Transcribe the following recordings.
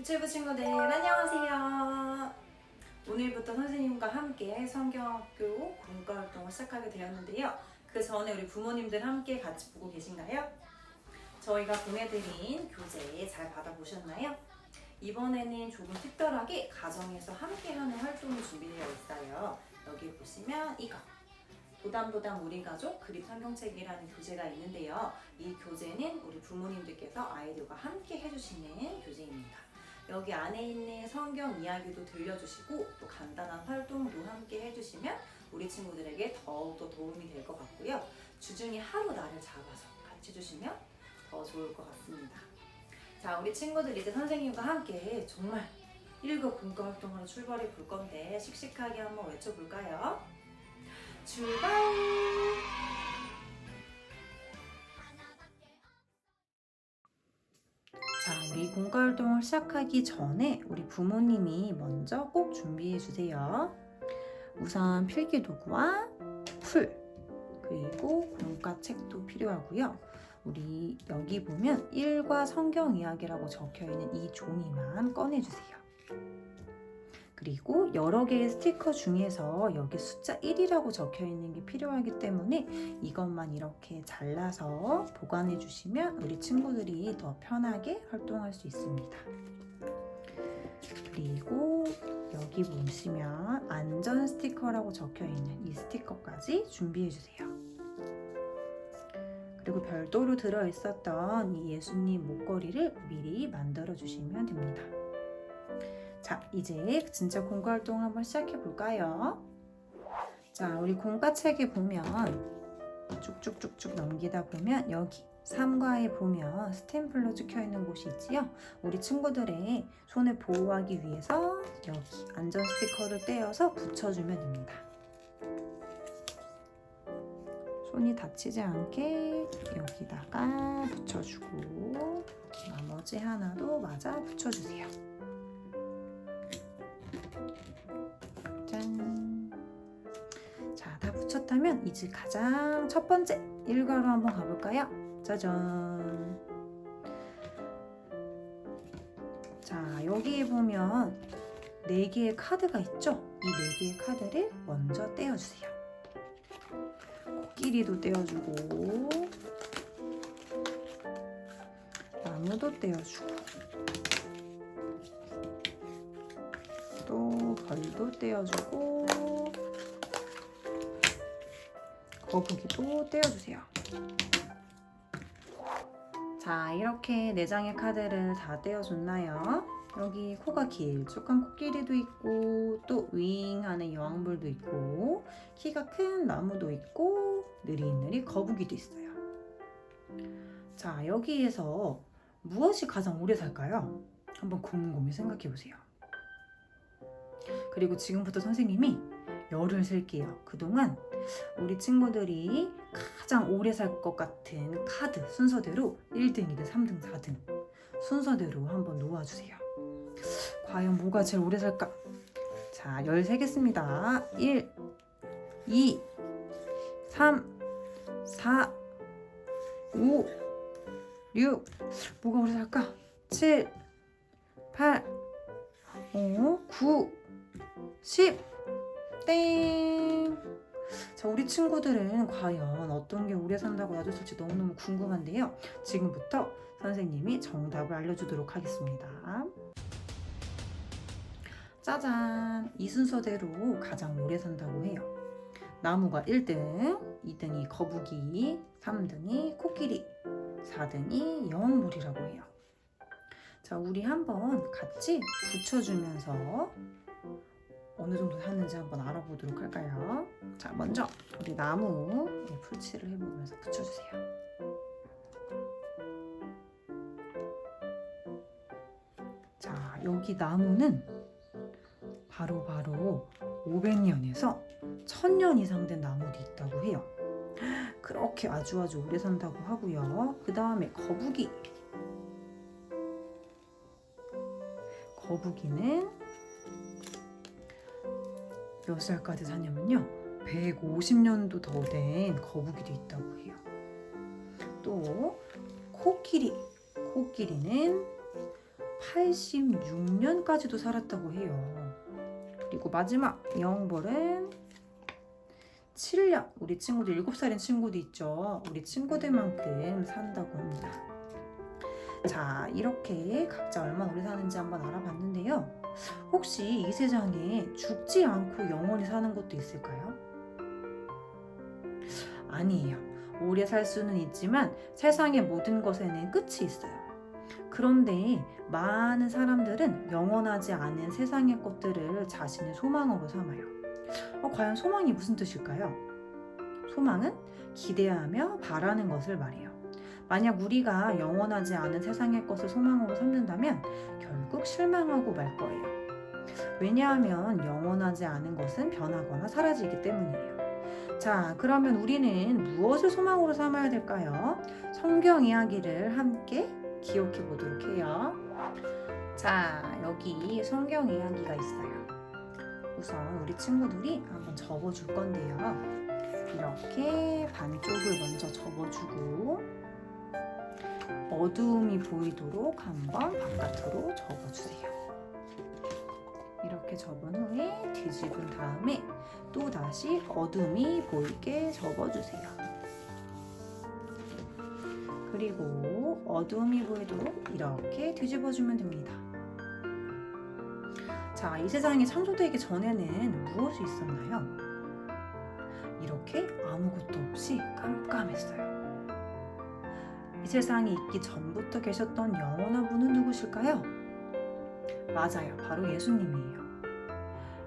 유튜브 친구들 안녕하세요. 오늘부터 선생님과 함께 성경학교 공과 활동을 시작하게 되었는데요. 그 전에 우리 부모님들 함께 같이 보고 계신가요? 저희가 보내드린 교재 잘 받아보셨나요? 이번에는 조금 특별하게 가정에서 함께하는 활동이 준비되어 있어요. 여기 보시면 이거 도담도담 우리 가족 그립 성경책이라는 교재가 있는데요. 이 교재는 우리 부모님들께서 아이들과 함께 해주시는 교재입니다. 여기 안에 있는 성경 이야기도 들려주시고 또 간단한 활동도 함께 해주시면 우리 친구들에게 더욱더 도움이 될 것 같고요. 주중에 하루 날을 잡아서 같이 주시면 더 좋을 것 같습니다. 자, 우리 친구들 이제 선생님과 함께 정말 1급 공과 활동으로 출발해 볼 건데 씩씩하게 한번 외쳐볼까요? 출발! 자, 우리 공과 활동을 시작하기 전에 우리 부모님이 먼저 꼭 준비해 주세요. 우선 필기 도구와 풀, 그리고 공과 책도 필요하고요. 우리 여기 보면 일과 성경 이야기라고 적혀 있는 이 종이만 꺼내 주세요. 그리고 여러 개의 스티커 중에서 여기 숫자 1이라고 적혀 있는 게 필요하기 때문에 이것만 이렇게 잘라서 보관해 주시면 우리 친구들이 더 편하게 활동할 수 있습니다. 그리고 여기 보시면 안전 스티커라고 적혀 있는 이 스티커까지 준비해 주세요. 그리고 별도로 들어 있었던 이 예수님 목걸이를 미리 만들어 주시면 됩니다. 자, 이제 진짜 공과 활동을 한번 시작해 볼까요? 자, 우리 공과 책에 보면 쭉쭉쭉쭉 넘기다 보면 여기 3과에 보면 스탬플로 찍혀 있는 곳이 있지요. 우리 친구들의 손을 보호하기 위해서 여기 안전 스티커를 떼어서 붙여주면 됩니다. 손이 다치지 않게 여기다가 붙여주고 나머지 하나도 맞아 붙여주세요. 짠. 자, 다 붙였다면 이제 가장 첫 번째 일과로 한번 가볼까요? 짜잔. 자, 여기에 보면 네 개의 카드가 있죠? 이네 개의 카드를 먼저 떼어주세요. 코끼리도 떼어주고, 나무도 떼어주고, 또 벌도 떼어주고, 거북이도 떼어주세요. 자, 이렇게 네 장의 카드를 다 떼어줬나요? 여기 코가 길쭉한 코끼리도 있고 또 윙하는 여왕벌도 있고 키가 큰 나무도 있고 느릿느릿 거북이도 있어요. 자, 여기에서 무엇이 가장 오래 살까요? 한번 곰곰이 생각해 보세요. 그리고 지금부터 선생님이 열을 셀게요. 그동안 우리 친구들이 가장 오래 살 것 같은 카드 순서대로 1등, 2등, 3등, 4등 순서대로 한번 놓아주세요. 과연 뭐가 제일 오래 살까? 자, 열 세겠습니다. 1, 2, 3, 4, 5, 6. 뭐가 오래 살까? 7, 8, 5, 9, 10. 땡. 자, 우리 친구들은 과연 어떤 게 오래 산다고 놔줬을지 너무너무 궁금한데요. 지금부터 선생님이 정답을 알려주도록 하겠습니다. 짜잔! 이 순서대로 가장 오래 산다고 해요. 나무가 1등, 2등이 거북이, 3등이 코끼리, 4등이 여왕벌이라고 해요. 자, 우리 한번 같이 붙여주면서 어느 정도 하는지 한번 알아보도록 할까요? 자, 먼저 우리 나무에 풀칠을 해보면서 붙여주세요. 자, 여기 나무는 바로 바로 500년에서 1000년 이상 된 나무도 있다고 해요. 그렇게 아주 아주 오래 산다고 하고요. 그 다음에 거북이. 거북이는 몇 살까지 사냐면요. 150년도 더 된 거북이도 있다고 해요. 또 코끼리. 코끼리는 86년까지도 살았다고 해요. 그리고 마지막 영벌은 7년. 우리 친구들 7살인 친구도 있죠. 우리 친구들만큼 산다고 합니다. 자, 이렇게 각자 얼마 오래 사는지 한번 알아봤는데요. 혹시 이 세상에 죽지 않고 영원히 사는 것도 있을까요? 아니에요. 오래 살 수는 있지만 세상의 모든 것에는 끝이 있어요. 그런데 많은 사람들은 영원하지 않은 세상의 것들을 자신의 소망으로 삼아요. 어, 과연 소망이 무슨 뜻일까요? 소망은 기대하며 바라는 것을 말해요. 만약 우리가 영원하지 않은 세상의 것을 소망으로 삼는다면 결국 실망하고 말 거예요. 왜냐하면 영원하지 않은 것은 변하거나 사라지기 때문이에요. 자, 그러면 우리는 무엇을 소망으로 삼아야 될까요? 성경 이야기를 함께 기억해 보도록 해요. 자, 여기 성경 이야기가 있어요. 우선 우리 친구들이 한번 접어줄 건데요. 이렇게 반쪽을 먼저 접어주고 어두움이 보이도록 한번 바깥으로 접어주세요. 이렇게 접은 후에 뒤집은 다음에 또 다시 어둠이 보이게 접어주세요. 그리고 어둠이 보이도록 이렇게 뒤집어주면 됩니다. 자, 이 세상이 창조되기 전에는 무엇이 있었나요? 이렇게 아무것도 없이 깜깜했어요. 이 세상이 있기 전부터 계셨던 영원한 분은 누구실까요? 맞아요. 바로 예수님이에요.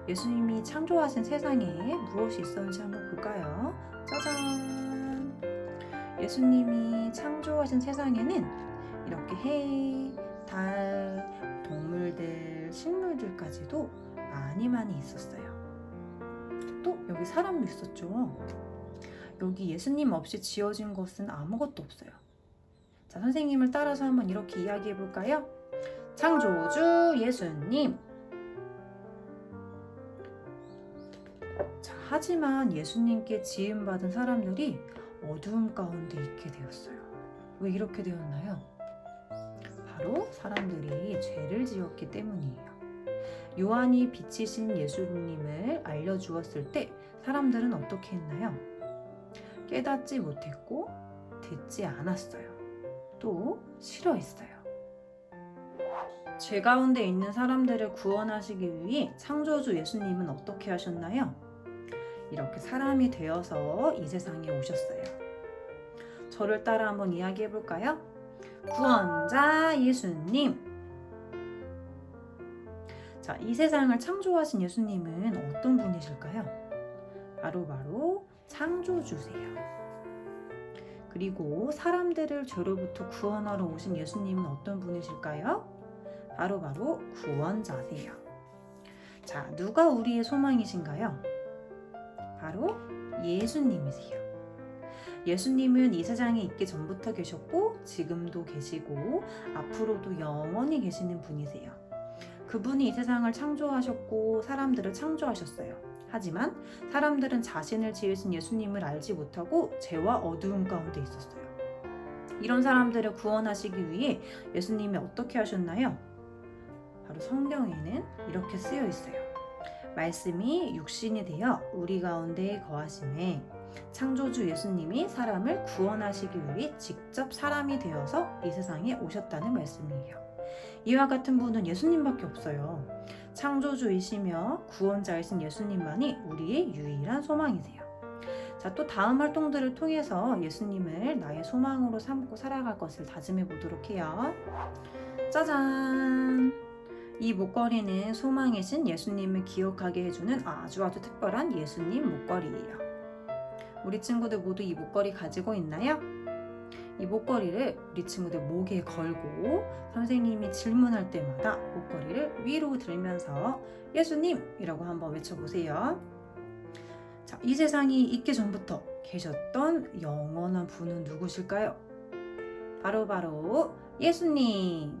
예수님이 창조하신 세상에 무엇이 있었는지 한번 볼까요? 짜잔! 예수님이 창조하신 세상에는 이렇게 해, 달, 동물들, 식물들까지도 많이 많이 있었어요. 또 여기 사람도 있었죠. 여기 예수님 없이 지어진 것은 아무것도 없어요. 자, 선생님을 따라서 한번 이렇게 이야기해 볼까요? 창조주 예수님. 자, 하지만 예수님께 지음받은 사람들이 어두움 가운데 있게 되었어요. 왜 이렇게 되었나요? 바로 사람들이 죄를 지었기 때문이에요. 요한이 빛이신 예수님을 알려주었을 때 사람들은 어떻게 했나요? 깨닫지 못했고 듣지 않았어요. 또 싫어했어요. 죄 가운데 있는 사람들을 구원하시기 위해 창조주 예수님은 어떻게 하셨나요? 이렇게 사람이 되어서 이 세상에 오셨어요. 저를 따라 한번 이야기해 볼까요? 구원자 예수님. 자, 이 세상을 창조하신 예수님은 어떤 분이실까요? 바로 바로 창조주세요. 그리고 사람들을 죄로부터 구원하러 오신 예수님은 어떤 분이실까요? 바로 바로 구원자세요. 자, 누가 우리의 소망이신가요? 바로 예수님이세요. 예수님은 이 세상에 있기 전부터 계셨고 지금도 계시고 앞으로도 영원히 계시는 분이세요. 그분이 이 세상을 창조하셨고 사람들을 창조하셨어요. 하지만 사람들은 자신을 지으신 예수님을 알지 못하고 죄와 어두움 가운데 있었어요. 이런 사람들을 구원하시기 위해 예수님이 어떻게 하셨나요? 바로 성경에는 이렇게 쓰여 있어요. 말씀이 육신이 되어 우리 가운데 거하심에 창조주 예수님이 사람을 구원하시기 위해 직접 사람이 되어서 이 세상에 오셨다는 말씀이에요. 이와 같은 분은 예수님밖에 없어요. 창조주이시며 구원자이신 예수님만이 우리의 유일한 소망이세요. 자, 또 다음 활동들을 통해서 예수님을 나의 소망으로 삼고 살아갈 것을 다짐해 보도록 해요. 짜잔! 이 목걸이는 소망이신 예수님을 기억하게 해주는 아주 아주 특별한 예수님 목걸이에요. 우리 친구들 모두 이 목걸이 가지고 있나요? 이 목걸이를 우리 친구들 목에 걸고 선생님이 질문할 때마다 목걸이를 위로 들면서 예수님이라고 한번 외쳐보세요. 자, 이 세상이 있기 전부터 계셨던 영원한 분은 누구실까요? 바로 바로 예수님.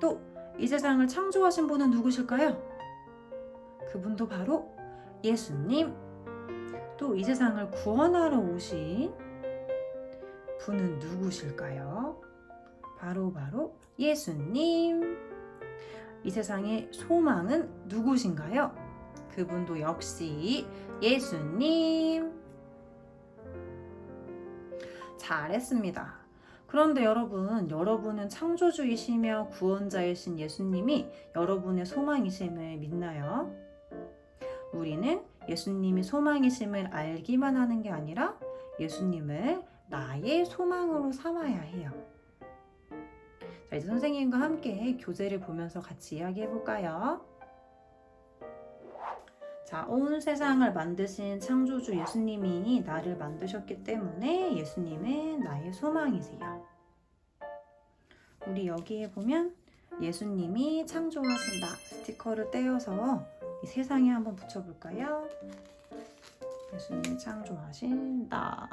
또 이 세상을 창조하신 분은 누구실까요? 그분도 바로 예수님. 또 이 세상을 구원하러 오신 분은 누구실까요? 바로 바로 예수님. 이 세상의 소망은 누구신가요? 그분도 역시 예수님. 잘했습니다. 그런데 여러분, 여러분은 창조주이시며 구원자이신 예수님이 여러분의 소망이심을 믿나요? 우리는 예수님이 소망이심을 알기만 하는 게 아니라 예수님을 나의 소망으로 삼아야 해요. 자, 이제 선생님과 함께 교재를 보면서 같이 이야기해 볼까요? 자, 온 세상을 만드신 창조주 예수님이 나를 만드셨기 때문에 예수님은 나의 소망이세요. 우리 여기에 보면 예수님이 창조하신다 스티커를 떼어서 이 세상에 한번 붙여볼까요? 예수님이 창조하신다.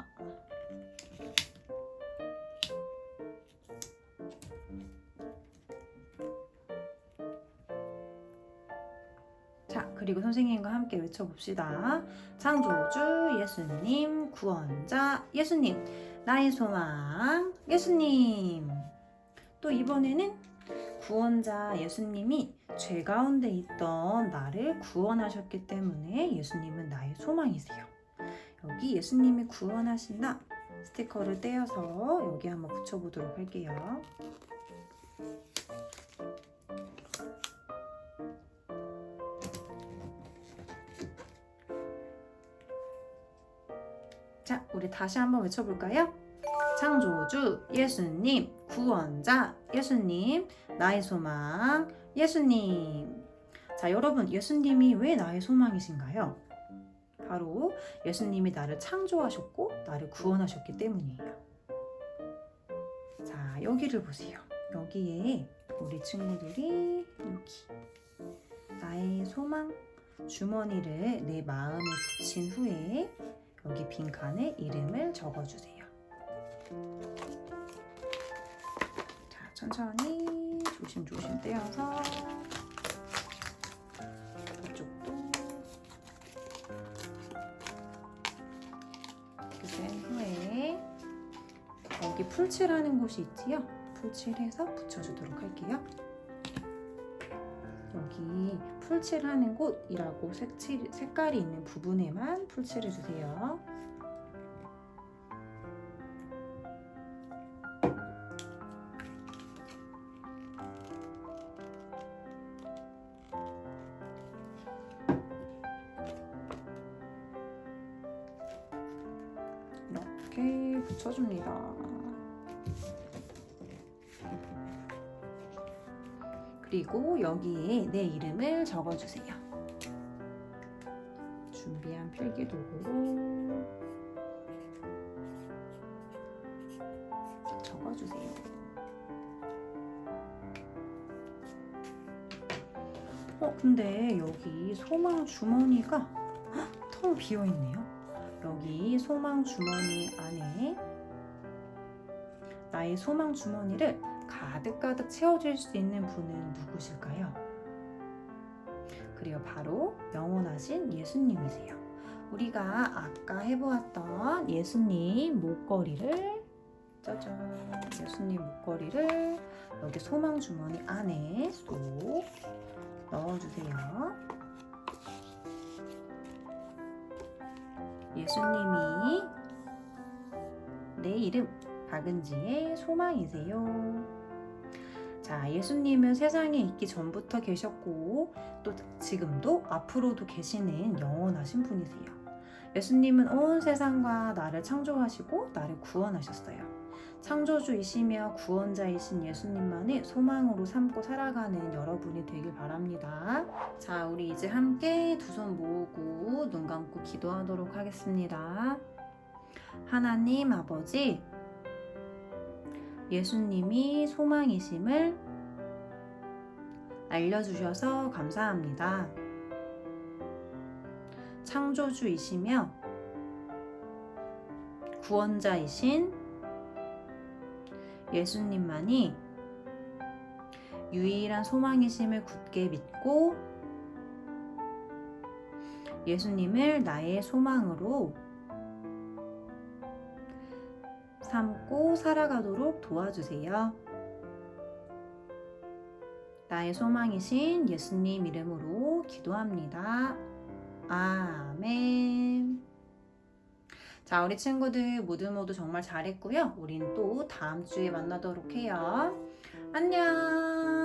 그리고 선생님과 함께 외쳐봅시다. 창조주 예수님, 구원자 예수님, 나의 소망 예수님. 또 이번에는 구원자 예수님이 죄 가운데 있던 나를 구원하셨기 때문에 예수님은 나의 소망이세요. 여기 예수님이 구원하신다 스티커를 떼어서 여기 한번 붙여보도록 할게요. 자, 우리 다시 한번 외쳐볼까요? 창조주 예수님, 구원자 예수님, 나의 소망 예수님. 자, 여러분, 예수님이 왜 나의 소망이신가요? 바로 예수님이 나를 창조하셨고 나를 구원하셨기 때문이에요. 자, 여기를 보세요. 여기에 우리 친구들이 여기 나의 소망 주머니를 내 마음에 붙인 후에 여기 빈 칸에 이름을 적어주세요. 자, 천천히 조심조심 떼어서 이쪽도 이렇게 된 후에 여기 풀칠하는 곳이 있지요? 풀칠해서 붙여주도록 할게요. 여기 풀칠하는 곳이라고 색칠, 색깔이 있는 부분에만 풀칠해 주세요. 그리고 여기에 내 이름을 적어주세요. 준비한 필기 도구로 적어주세요. 어, 근데 여기 소망 주머니가 헉, 텅 비어 있네요. 여기 소망 주머니 안에 나의 소망 주머니를 가득가득 채워줄 수 있는 분은 누구실까요? 그리고 바로 영원하신 예수님이세요. 우리가 아까 해보았던 예수님 목걸이를 짜잔 예수님 목걸이를 여기 소망 주머니 안에 쏙 넣어주세요. 예수님이 내 이름 박은지의 소망이세요. 자, 예수님은 세상에 있기 전부터 계셨고 또 지금도 앞으로도 계시는 영원하신 분이세요. 예수님은 온 세상과 나를 창조하시고 나를 구원하셨어요. 창조주이시며 구원자이신 예수님만을 소망으로 삼고 살아가는 여러분이 되길 바랍니다. 자, 우리 이제 함께 두 손 모으고 눈 감고 기도하도록 하겠습니다. 하나님 아버지, 예수님이 소망이심을 알려주셔서 감사합니다. 창조주이시며 구원자이신 예수님만이 유일한 소망이심을 굳게 믿고 예수님을 나의 소망으로 삼고 살아가도록 도와주세요. 나의 소망이신 예수님 이름으로 기도합니다. 아멘. 자, 우리 친구들 모두 모두 정말 잘했고요. 우린 또 다음 주에 만나도록 해요. 안녕.